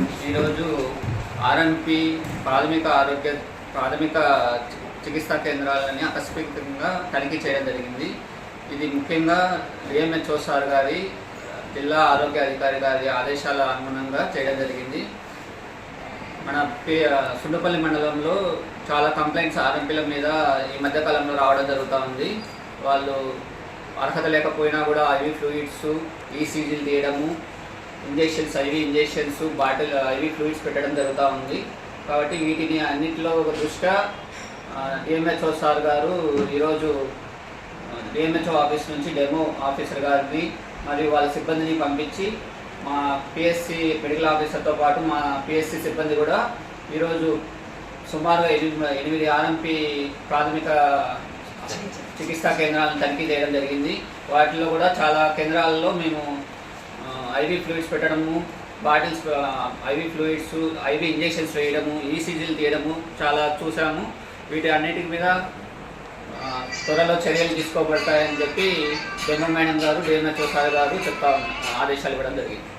ఈరోజు ఆర్ఎంపి ప్రాథమిక ఆరోగ్య ప్రాథమిక చి- చికిత్సా కేంద్రాలని ఆకస్మికంగా తనిఖీ చేయడం జరిగింది. ఇది ముఖ్యంగా డిఎంహెచ్ఓ సార్ గారి జిల్లా ఆరోగ్య అధికారి గారి ఆదేశాల అనుగుణంగా చేయడం జరిగింది. మన పే సుండపల్లి మండలంలో చాలా కంప్లైంట్స్ ఆర్ఎంపీల మీద ఈ మధ్యకాలంలో రావడం జరుగుతూ ఉంది. వాళ్ళు అర్హత లేకపోయినా కూడా ఐవి ఫ్లూయిడ్స్ ఈసీజీలు తీయడము injections IV injections bottle IV fluids పెట్టడం జరుగుతూ ఉంది. కాబట్టి వీటిని అన్నింటిలో ఒక దృష్ట్యా డిఎంహెచ్ఓ సార్ గారు ఈరోజు డిఎంహెచ్ఓ ఆఫీస్ నుంచి డెమో ఆఫీసర్ గారిని మరియు వాళ్ళ సిబ్బందిని పంపించి మా పిఎస్సి మెడికల్ ఆఫీసర్తో పాటు మా పిఎస్సి సిబ్బంది కూడా ఈరోజు సుమారుగా ఎనిమిది ఎనిమిది ఆర్ఎంపి ప్రాథమిక చికిత్సా కేంద్రాలను తనిఖీ చేయడం జరిగింది. వాటిలో కూడా చాలా కేంద్రాలలో మేము ఐవి ఫ్లూయిడ్స్ పెట్టడము bottles IV fluids IV injections వేయడము ఈసీజీలు తీయడము చాలా చూసాము. వీటి అన్నిటి మీద త్వరలో చర్యలు తీసుకోబడతాయని చెప్పి డెమో మేడం గారు డిఎంహెచ్ఓ సార్ గారు చెప్తా ఆదేశాలు ఇవ్వడం జరిగింది.